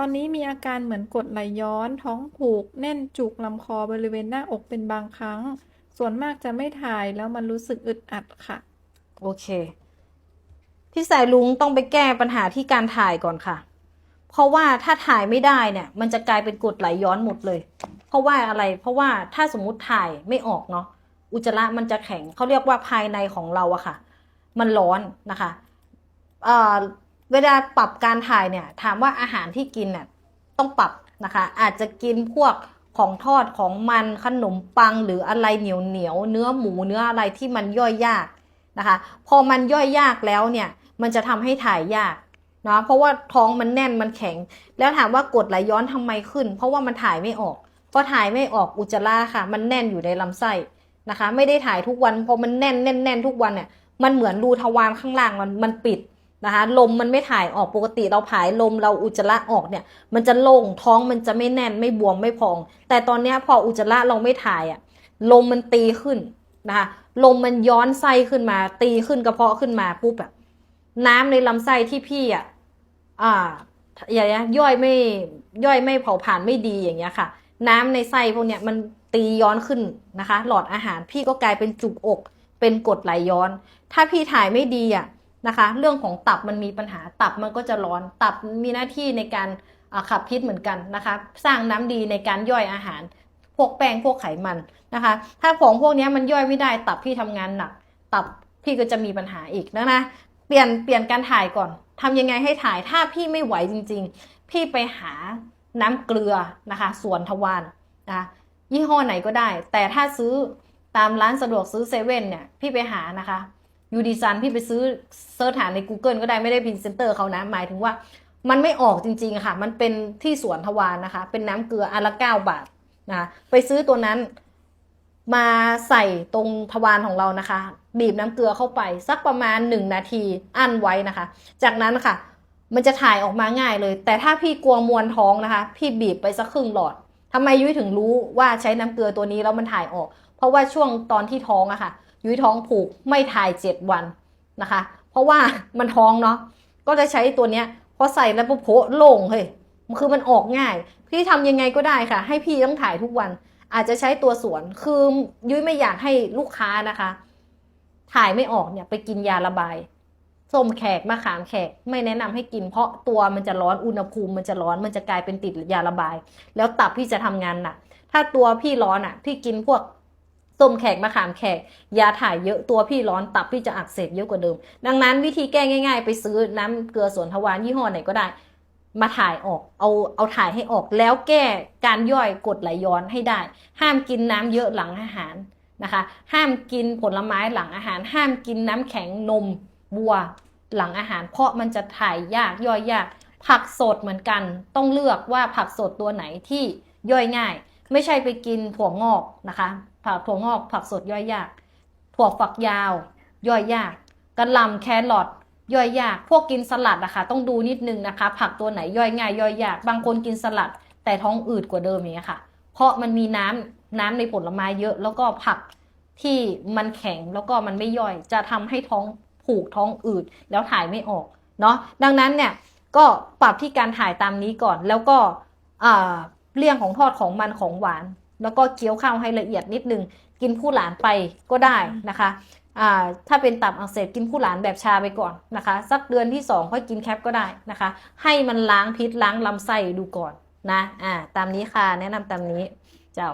อนนี้มีอาการเหมือนกดไหลย้อน ท้องผูก แน่นจุกลำคอบริเวณหน้าอกเป็นบางครั้ง ส่วนมากจะไม่ถ่ายแล้วมันรู้สึกอึดอัดค่ะ โอเค พี่สายลุงต้องไปแก้ปัญหาที่การถ่ายก่อนค่ะ เพราะว่าถ้าถ่ายไม่ได้เนี่ย มันจะกลายเป็นกดไหลย้อนหมดเลย เพราะว่าอะไร เพราะว่าถ้าสมมติถ่ายไม่ออกเนาะ อุจจาระมันจะแข็งเขาเรียกว่าภายในของเราอะค่ะ มันร้อนนะคะ เวลาปรับการถ่ายเนี่ยถามว่าอาหารที่กินเนี่ยต้องปรับนะคะ อาจจะกินพวกของทอดของมันขนมปังหรืออะไรเหนียวเหนียวเนื้อหมูเนื้ออะไรที่มันย่อยยากนะคะ พอมันย่อยยากแล้วเนี่ยมันจะทำให้ถ่ายยากเนาะเพราะว่าท้องมันแน่นมันแข็ง แล้วถามว่ากดไหลย้อนทำไมขึ้น เพราะว่ามันถ่ายไม่ออกพอถ่ายไม่ออกอุจจาระค่ะ มันแน่นอยู่ในลำไส้นะคะ ไม่ได้ถ่ายทุกวันพอมันแน่นแน่นแน่นทุกวันเนี่ยมันเหมือนรูทวารข้างล่างมันมันปิด นะคะลมมันไม่ถ่ายออกปกติเราผายลมเราอุจจาระออกเนี่ย มันจะโล่งท้องมันจะไม่แน่นไม่บวมไม่พอง แต่ตอนนี้พออุจจาระเราไม่ถ่ายอะลมมันตีขึ้นนะคะลมมันย้อนไส้ขึ้นมา ตีขึ้นกระเพาะขึ้นมาปุ๊บอะน้ำในลำไส้ที่พี่อะอ่าอย่างเงี้ยย่อยไม่ย่อยไม่เผาผลาญไม่ดีอย่างเงี้ยค่ะ น้ำในไส้พวกเนี้ยมันตีย้อนขึ้นนะคะ หลอดอาหารพี่ก็กลายเป็นจุกอกเป็นกรดไหลย้อน ถ้าพี่ถ่ายไม่ดีอะ นะคะ เรื่องของตับมันมีปัญหาตับมันก็จะร้อน ตับมีหน้าที่ในการขับพิษเหมือนกันนะคะ สร้างน้ำดีในการย่อยอาหาร พวกแป้งพวกไขมันนะคะ ถ้าของพวกนี้มันย่อยไม่ได้ตับพี่ทำงานหนัก ตับพี่ก็จะมีปัญหาอีกนะนะเปลี่ยนเปลี่ยนการถ่ายก่อนทำยังไงให้ถ่ายถ้าพี่ไม่ไหวจริง ๆ พี่ไปหาน้ำเกลือนะคะ ส่วนทวารนะะยี่ห้อไหนก็ได้ แต่ถ้าซื้อตามร้านสะดวกซื้อเซเว่นเนี่ยพี่ไปหานะคะ ยูดีซันพี่ไปซื้อเซิร์ชหาใน Google ก็ได้ไม่ได้พินเซนเตอร์เขานะหมายถึงว่ามันไม่ออกจริงๆค่ะ มันเป็นที่สวนทวารนะคะ เป็นน้ำเกลืออันละเก้าบาทนะะไปซื้อตัวนั้นมาใส่ตรงทวารของเรานะคะ บีบน้ำเกลือเข้าไปสักประมาณ 1 นาทีอั้นไว้นะคะ จากนั้นค่ะ มันจะถ่ายออกมาง่ายเลย แต่ถ้าพี่กลัวมวนท้องนะคะ พี่บีบไปสักครึ่งหลอดทำไมยุ้ยถึงรู้ว่าใช้น้ำเกลือตัวนี้แล้วมันถ่ายออก เพราะว่าช่วงตอนที่ท้องอะค่ะ ยุ้ยท้องผูกไม่ถ่ายเจ็ดวันนะคะ เพราะว่ามันท้องเนาะก็จะใช้ตัวเนี้ยพอใส่แล้วปุ๊บโผโล่งเฮ้ยคือมันออกง่าย พี่ทำยังไงก็ได้ค่ะ ให้พี่ต้องถ่ายทุกวัน อาจจะใช้ตัวสวนคือยุ้ยไม่อยากให้ลูกค้านะคะ ถ่ายไม่ออกเนี่ยไปกินยาระบายส้มแขกมะขามแขกไม่แนะนำให้กิน เพราะตัวมันจะร้อนอุณหภูมิมันจะร้อนมันจะกลายเป็นติดยาระบาย แล้วตับพี่จะทำงานหนักถ้าตัวพี่ร้อนอะ พี่กินพวก ส้มแขกมะขามแขกยาถ่ายเยอะตัวพี่ร้อนตับพี่จะอักเสบเยอะกว่าเดิม ดังนั้นวิธีแก้ง่าย ๆ ไปซื้อน้ำเกลือสวนทวารยี่ห้อไหนก็ได้ มาถ่ายออกเอาเอาถ่ายให้ออกแล้วแก้การย่อยกดไหลย้อนให้ได้ ห้ามกินน้ำเยอะหลังอาหารนะคะ ห้ามกินผลไม้หลังอาหาร ห้ามกินน้ำแข็งนมบัวหลังอาหาร เพราะมันจะถ่ายยากย่อยยาก ผักสดเหมือนกัน ต้องเลือกว่าผักสดตัวไหนที่ย่อยง่าย ไม่ใช่ไปกินถั่วงอกนะคะ ผักถั่วงอกผักสดย่อยยาก ถั่วฝักยาว ย่อยยากกระหล่ำแครอทย่อยยาก พวกกินสลัดนะคะ ต้องดูนิดนึงนะคะ ผักตัวไหนย่อยง่ายย่อยยาก บางคนกินสลัด แต่ท้องอืดกว่าเดิมอย่างเงี้ยค่ะ เพราะมันมีน้ำน้ำในผลไม้เยอะ แล้วก็ผักที่มันแข็งแล้วก็มันไม่ย่อย จะทำให้ท้องผูกท้องอืดแล้วถ่ายไม่ออกเนาะดังนั้นเนี่ยก็ปรับที่การถ่ายตามนี้ก่อนแล้วก็อ่า เลี่ยงของทอดของมันของหวาน แล้วก็เคี้ยวข้าวให้ละเอียดนิดนึง กินผู้หลานไปก็ได้นะคะถ้าเป็นตับอักเสบกินผู้หลานแบบชาไปก่อนนะคะ สักเดือนที่สองค่อยกินแคปก็ได้นะคะ ให้มันล้างพิษล้างลำไส้ดูก่อนนะอ่าตามนี้ค่ะแนะนำตามนี้เจ้า